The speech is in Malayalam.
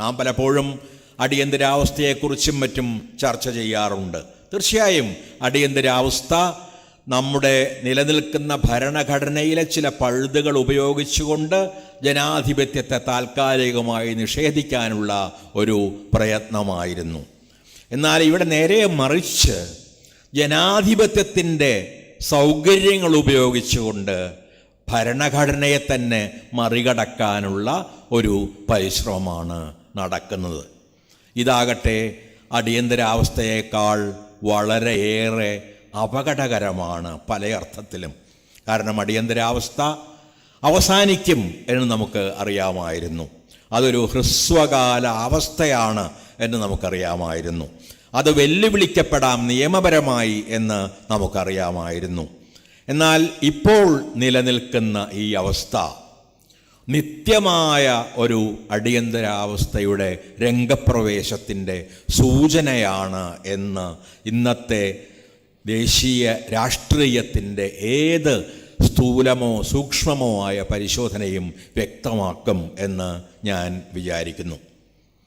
നാം പലപ്പോഴും അടിയന്തരാവസ്ഥയെക്കുറിച്ചും മറ്റും ചർച്ച ചെയ്യാറുണ്ട്. തീർച്ചയായും അടിയന്തരാവസ്ഥ നമ്മുടെ നിലനിൽക്കുന്ന ഭരണഘടനയിലെ ചില പഴുതുകൾ ഉപയോഗിച്ചുകൊണ്ട് ജനാധിപത്യത്തെ താൽക്കാലികമായി നിഷേധിക്കാനുള്ള ഒരു പ്രയത്നമായിരുന്നു. എന്നാൽ ഇവിടെ നേരെ മറിച്ച് ജനാധിപത്യത്തിന്റെ സൗകര്യങ്ങൾ ഉപയോഗിച്ചുകൊണ്ട് ഭരണഘടനയെ തന്നെ മറികടക്കാനുള്ള ഒരു പരിശ്രമമാണ് നടക്കുന്നത്. ഇതാകട്ടെ അടിയന്തരാവസ്ഥയേക്കാൾ വളരെയേറെ അപകടകരമാണ് പല അർത്ഥത്തിലും. കാരണം അടിയന്തരാവസ്ഥ അവസാനിക്കും എന്ന് നമുക്ക് അറിയാമായിരുന്നു. അതൊരു ഹ്രസ്വകാല അവസ്ഥയാണ് എന്ന് നമുക്കറിയാമായിരുന്നു. അത് വെല്ലുവിളിക്കപ്പെടാം നിയമപരമായി എന്ന് നമുക്കറിയാമായിരുന്നു. എന്നാൽ ഇപ്പോൾ നിലനിൽക്കുന്ന ഈ അവസ്ഥ നിത്യമായ ഒരു അടിയന്തരാവസ്ഥയുടെ രംഗപ്രവേശത്തിന്റെ സൂചനയാണ് എന്ന് ഇന്നത്തെ ദേശീയ രാഷ്ട്രീയത്തിന്റെ ഏത് സ്ഥൂലമോ സൂക്ഷ്മമോ ആയ പരിശോധനയും വ്യക്തമാക്കും എന്ന് ഞാൻ വിചാരിക്കുന്നു.